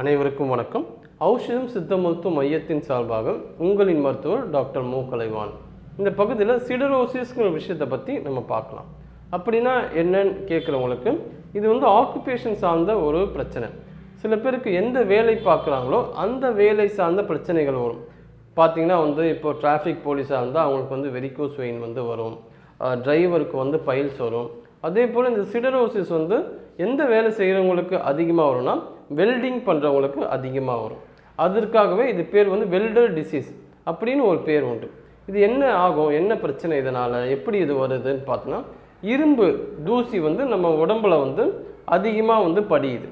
அனைவருக்கும் வணக்கம். ஔஷதம் சித்த மருத்துவ மையத்தின் சார்பாக உங்களின் மருத்துவர் டாக்டர் மு. கலைவான். இந்த பகுதியில் சிடரோசிஸ்ங்கிற விஷயத்தை பற்றி நம்ம பார்க்கலாம். அப்படின்னா என்னன்னு கேட்குறவங்களுக்கு இது வந்து ஆக்குபேஷன் சார்ந்த ஒரு பிரச்சனை. சில பேருக்கு எந்த வேலை பார்க்குறாங்களோ அந்த வேலை சார்ந்த பிரச்சனைகள் வரும். பார்த்தீங்கன்னா வந்து இப்போ டிராஃபிக் போலீஸாக இருந்தால் அவங்களுக்கு வந்து வெரிகோஸ் வெயின் வந்து வரும். டிரைவருக்கு வந்து பைல்ஸ் வரும். அதே போல் இந்த சிடரோசிஸ் வந்து எந்த வேலை செய்கிறவங்களுக்கு அதிகமாக வரும்னா வெல்டிங் பண்ணுறவங்களுக்கு அதிகமாக வரும். அதற்காகவே இது பேர் வந்து வெல்டர் டிசீஸ் அப்படின்னு ஒரு பேர் உண்டு. இது என்ன ஆகும்? என்ன பிரச்சனை இதனால்? எப்படி இது வருதுன்னு பார்த்தோன்னா இரும்பு தூசி வந்து நம்ம உடம்புல வந்து அதிகமாக வந்து படியுது.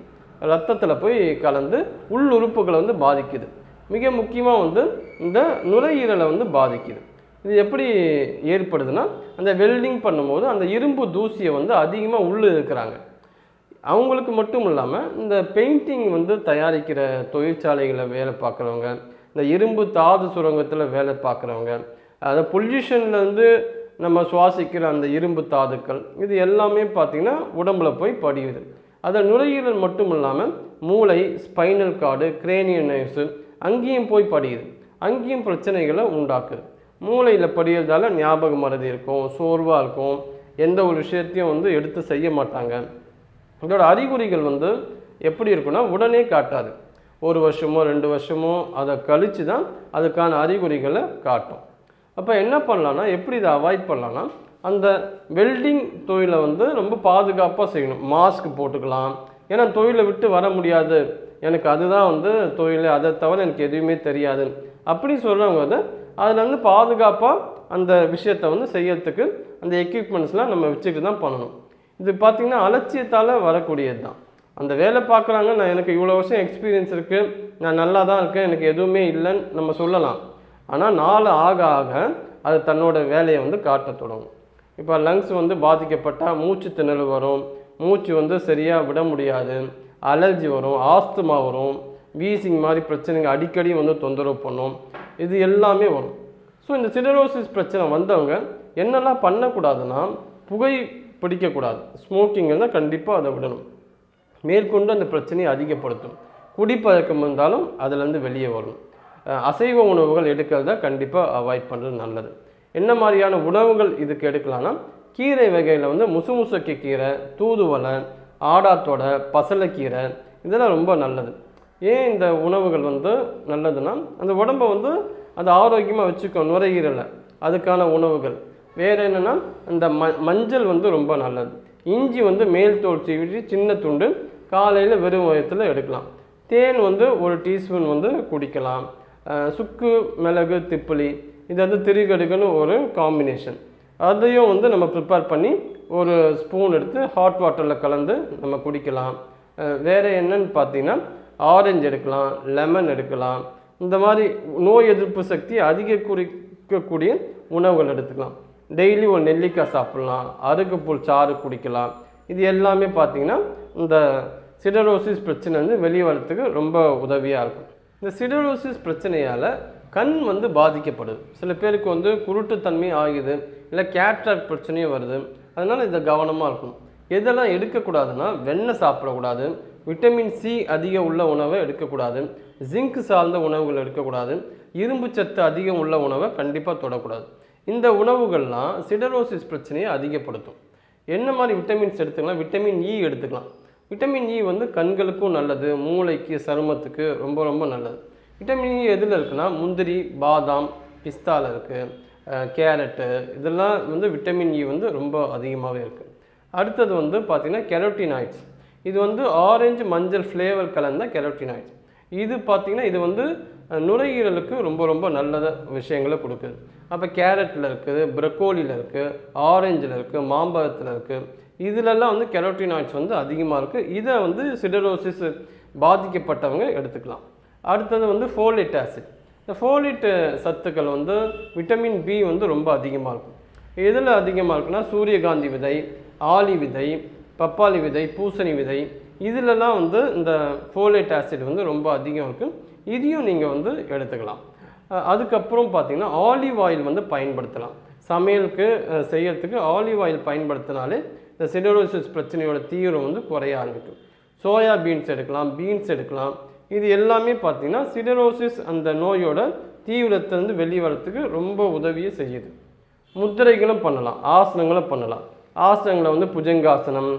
ரத்தத்தில் போய் கலந்து உள் உறுப்புகளை வந்து பாதிக்குது. மிக முக்கியமாக வந்து இந்த நுரையீரலை வந்து பாதிக்குது. இது எப்படி ஏற்படுதுன்னா அந்த வெல்டிங் பண்ணும்போது அந்த இரும்பு தூசியை வந்து அதிகமாக உள்ளே இருக்கிறாங்க அவங்களுக்கு மட்டும் இல்லாமல் இந்த பெயிண்டிங் வந்து தயாரிக்கிற தொழிற்சாலைகளில் வேலை பார்க்குறவங்க இந்த இரும்பு தாது சுரங்கத்தில் வேலை பார்க்குறவங்க அதை பொல்யூஷன்லேருந்து நம்ம சுவாசிக்கிற அந்த இரும்பு தாதுக்கள் இது எல்லாமே பார்த்திங்கன்னா உடம்புல போய் படியுது. அதை நுரையீரல் மட்டும் இல்லாமல் மூளை ஸ்பைனல் கார்டு கிரேனியல் நர்ஸு அங்கேயும் போய் படியுது. அங்கேயும் பிரச்சனைகளை உண்டாக்குது. மூளையில் படியறதால ஞாபகம் மறதி இருக்கும் சோர்வாக இருக்கும். எந்த ஒரு விஷயத்தையும் வந்து எடுத்து செய்ய மாட்டாங்க. இதோட அறிகுறிகள் வந்து எப்படி இருக்குன்னா உடனே காட்டாது. ஒரு வருஷமோ ரெண்டு வருஷமோ அதை கழித்து தான் அதுக்கான அறிகுறிகளை காட்டும். அப்போ என்ன பண்ணலான்னா எப்படி இதை அவாய்ட் பண்ணலான்னா அந்த வெல்டிங் தொழிலை வந்து ரொம்ப பாதுகாப்பாக செய்யணும். மாஸ்க் போட்டுக்கலாம். ஏன்னா தொழிலை விட்டு வர முடியாது. எனக்கு அதுதான் வந்து தொழில் அதை தவிர எனக்கு எதுவுமே தெரியாது. அப்படி சொல்கிறவங்க வந்து அதில் வந்து பாதுகாப்பாக அந்த விஷயத்தை வந்து செய்யறதுக்கு அந்த எக்யூப்மெண்ட்ஸ்லாம் நம்ம வச்சுக்கிட்டு தான் பண்ணணும். இது பார்த்திங்கன்னா அலட்சியத்தால் வரக்கூடியது தான் அந்த வேலை பார்க்குறாங்க நான் எனக்கு இவ்வளோ வருஷம் எக்ஸ்பீரியன்ஸ் இருக்குது நான் நல்லா தான் இருக்கேன் எனக்கு எதுவுமே இல்லைன்னு நம்ம சொல்லலாம். ஆனால் நாள் ஆக ஆக அது தன்னோட வேலையை வந்து காட்டத் தொடங்கும். இப்போ லங்ஸ் வந்து பாதிக்கப்பட்டால் மூச்சு திணறல் வரும் மூச்சு வந்து சரியாக விட முடியாது அலர்ஜி வரும் ஆஸ்துமா வரும் வீசிங் மாதிரி பிரச்சனைங்க அடிக்கடி வந்து தொந்தரவு பண்ணும் இது எல்லாமே வரும். ஸோ இந்த சிடரோசிஸ் பிரச்சனை வந்தவங்க என்னெல்லாம் பண்ணக்கூடாதுன்னா புகை பிடிக்கக்கூடாது. ஸ்மோக்கிங் இருந்தால் கண்டிப்பாக அதை விடணும். மேற்கொண்டு அந்த பிரச்சனையை அதிகப்படுத்தும். குடிப்பழக்கம் இருந்தாலும் அதுலேருந்து வெளியே வரும். அசைவ உணவுகள் எடுக்கிறத கண்டிப்பாக அவாய்ட் பண்ணுறது நல்லது. என்ன மாதிரியான உணவுகள் இதுக்கு எடுக்கலாம்னா கீரை வகையில் வந்து முசுமுசக்கி கீரை தூதுவளை ஆடாத்தோட பசலைக்கீரை இதெல்லாம் ரொம்ப நல்லது. ஏன் இந்த உணவுகள் வந்து நல்லதுன்னா அந்த உடம்பை வந்து அது ஆரோக்கியமாக வச்சுக்கோ நுரையீரலை. அதுக்கான உணவுகள். வேறு என்னென்னா இந்த ம மஞ்சள் வந்து ரொம்ப நல்லது. இஞ்சி வந்து மேல் தோல் சீவிட்டு சின்ன துண்டு காலையில் வெறும் வயத்தில் எடுக்கலாம். தேன் வந்து ஒரு டீஸ்பூன் வந்து குடிக்கலாம். சுக்கு மிளகு திப்பிலி இது வந்து திரிகடுகுன்னு ஒரு காம்பினேஷன் அதையும் வந்து நம்ம ப்ரிப்பேர் பண்ணி ஒரு ஸ்பூன் எடுத்து ஹாட் வாட்டரில் கலந்து நம்ம குடிக்கலாம். வேறு என்னன்னு பார்த்தீங்கன்னா ஆரஞ்சு எடுக்கலாம் லெமன் எடுக்கலாம். இந்த மாதிரி நோய் எதிர்ப்பு சக்தி அதிக குறிக்கக்கூடிய உணவுகள் எடுத்துக்கலாம். டெய்லி ஒரு நெல்லிக்காய் சாப்பிட்லாம் அருகுப்புல் சாறு குடிக்கலாம். இது எல்லாமே பார்த்தீங்கன்னா இந்த சிடரோசிஸ் பிரச்சனை வந்து வெளியே வரத்துக்கு ரொம்ப உதவியாக இருக்கும். இந்த சிடரோசிஸ் பிரச்சனையால் கண் வந்து பாதிக்கப்படுது. சில பேருக்கு வந்து குருட்டுத்தன்மை ஆகுது இல்லை கேட்ராக்ட் பிரச்சனையும் வருது. அதனால் இதை கவனமாக இருக்கும் எதெல்லாம் எடுக்கக்கூடாதுன்னா வெண்ணெய் சாப்பிடக்கூடாது விட்டமின் சி அதிகம் உள்ள உணவை எடுக்கக்கூடாது ஜிங்க் சார்ந்த உணவுகள் எடுக்கக்கூடாது இரும்பு சத்து அதிகம் உள்ள உணவை கண்டிப்பாக தொடக்கூடாது. இந்த உணவுகள்லாம் சிடரோசிஸ் பிரச்சனையை அதிகப்படுத்தும். என்ன மாதிரி விட்டமின்ஸ் எடுத்துக்கலாம்? விட்டமின் இ எடுத்துக்கலாம். விட்டமின் இ வந்து கண்களுக்கும் நல்லது மூளைக்கு சருமத்துக்கு ரொம்ப ரொம்ப நல்லது. விட்டமின் e இ எதில் இருக்குன்னா முந்திரி பாதாம் பிஸ்தாவில் இருக்குது கேரட்டு இதெல்லாம் வந்து விட்டமின் இ வந்து ரொம்ப அதிகமாகவே இருக்குது அடுத்தது வந்து பார்த்திங்கன்னா கெரோட்டினாய்ட்ஸ். இது வந்து ஆரஞ்சு மஞ்சள் ஃப்ளேவர் கலந்த கெரோட்டினாய்ட்ஸ். இது பார்த்திங்கன்னா இது வந்து நுரையீரலுக்கு ரொம்ப ரொம்ப நல்ல விஷயங்களை கொடுக்குது. அப்போ கேரட்டில் இருக்குது ப்ரக்கோலியில் இருக்குது ஆரஞ்சில் இருக்குது மாம்பழத்தில் இருக்குது இதிலெல்லாம் வந்து கெரோட்டினாய்ட்ஸ் வந்து அதிகமாக இருக்குது இதை வந்து சிடரோசிஸ் பாதிக்கப்பட்டவங்க எடுத்துக்கலாம். அடுத்தது வந்து ஃபோலிட் ஆசிட். இந்த ஃபோலிட் சத்துக்கள் வந்து விட்டமின் பி வந்து ரொம்ப அதிகமாக இருக்கும். எதில் அதிகமாக இருக்குன்னா சூரியகாந்தி விதை ஆலி விதை பப்பாளி விதை பூசணி விதை. இதிலெல்லாம் வந்து இந்த ஃபோலேட் ஆசிட் வந்து ரொம்ப அதிகம் இருக்குது இதையும் நீங்கள் வந்து எடுத்துக்கலாம். அதுக்கப்புறம் பார்த்திங்கன்னா ஆலிவ் ஆயில் வந்து பயன்படுத்தலாம். சமையலுக்கு செய்கிறதுக்கு செய்யறதுக்கு ஆலிவ் ஆயில் பயன்படுத்தினாலே இந்த சிடோரோசிஸ் பிரச்சனையோட தீவிரம் வந்து குறைய ஆரம்பிக்கும். சோயா பீன்ஸ் எடுக்கலாம் பீன்ஸ் எடுக்கலாம். இது எல்லாமே பார்த்திங்கன்னா சிடரோசிஸ் அந்த நோயோட தீவிரத்திலிருந்து வெளியே வரத்துக்கு ரொம்ப உதவியை செய்யுது. முத்திரைகளும் பண்ணலாம் ஆசனங்களும் பண்ணலாம். ஆசனங்களை வந்து புஜங்காசனம்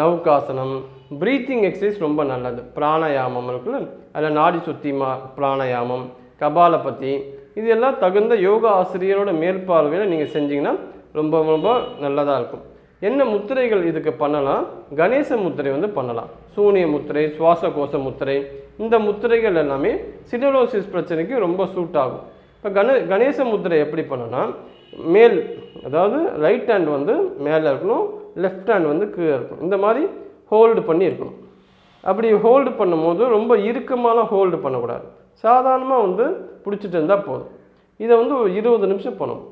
நௌகாசனம் ப்ரீத்திங் எக்ஸசைஸ் ரொம்ப நல்லது. பிராணாயாமம் இருக்குல்ல அதில் நாடி சுத்திமா பிராணாயாமம் கபாலபதி இது எல்லாம் தகுந்த யோகா ஆசிரியரோட மேற்பார்வையில் நீங்கள் செஞ்சிங்கன்னா ரொம்ப ரொம்ப நல்லதாக இருக்கும். என்ன முத்திரைகள் இதுக்கு பண்ணலாம்? கணேச முத்திரை வந்து பண்ணலாம். சூனிய முத்திரை சுவாசகோச முத்திரை இந்த முத்திரைகள் எல்லாமே சிடலோசிஸ் பிரச்சனைக்கு ரொம்ப சூட் ஆகும். இப்போ கண கணேச முத்திரை எப்படி பண்ணலாம் மேல் அதாவது ரைட் ஹேண்ட் வந்து மேலே இருக்கணும் லெஃப்ட் ஹேண்ட் வந்து கீழே இருக்கணும். இந்த மாதிரி ஹோல்டு பண்ணி இருக்கணும் அப்படி ஹோல்டு பண்ணும்போது ரொம்ப இறுக்கமாகலாம் ஹோல்டு பண்ணக்கூடாது. சாதாரணமாக வந்து பிடிச்சிட்டு இருந்தால் போதும். இதை வந்து ஒரு இருபது நிமிஷம் பண்ணணும்.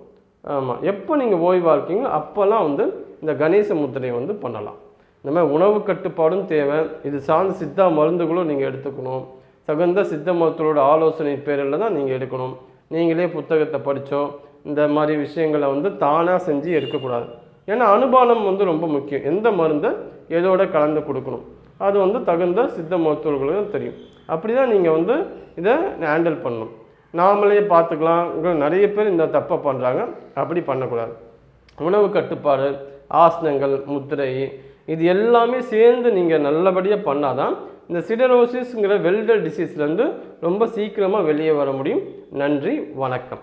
ஆமாம் எப்போ நீங்கள் ஓய்வாக இருக்கீங்களோ அப்போல்லாம் வந்து இந்த கணேச முத்திரையை வந்து பண்ணலாம். இந்த மாதிரி உணவு கட்டுப்பாடும் தேவை. இது சார்ந்த சித்தா மருந்துகளும் நீங்கள் எடுத்துக்கணும். தகுந்த சித்த மருத்துவரோட ஆலோசனை பேரில் தான் நீங்கள் எடுக்கணும். நீங்களே புத்தகத்தை படித்தோ இந்த மாதிரி விஷயங்களை வந்து தானாக செஞ்சு எடுக்கக்கூடாது. ஏன்னா அனுபானம் வந்து ரொம்ப முக்கியம். எந்த மருந்தை எதோட கலந்து கொடுக்கணும்? அது வந்து தகுந்த சித்த மருத்துவர்களுக்கும் தெரியும். அப்படி தான் நீங்கள் வந்து இதை ஹேண்டில் பண்ணணும். நாமளே பார்த்துக்கலாம். நிறைய பேர் இந்த தப்பை பண்ணுறாங்க அப்படி பண்ணக்கூடாது. உணவு கட்டுப்பாடு ஆசனங்கள் முத்திரை இது எல்லாமே சேர்ந்து நீங்கள் நல்லபடியாக பண்ணாதான் இந்த சிடரோசிஸ்ங்கிற வெல்டர் டிசீஸ்லேருந்து ரொம்ப சீக்கிரமாக வெளியே வர முடியும். நன்றி வணக்கம்.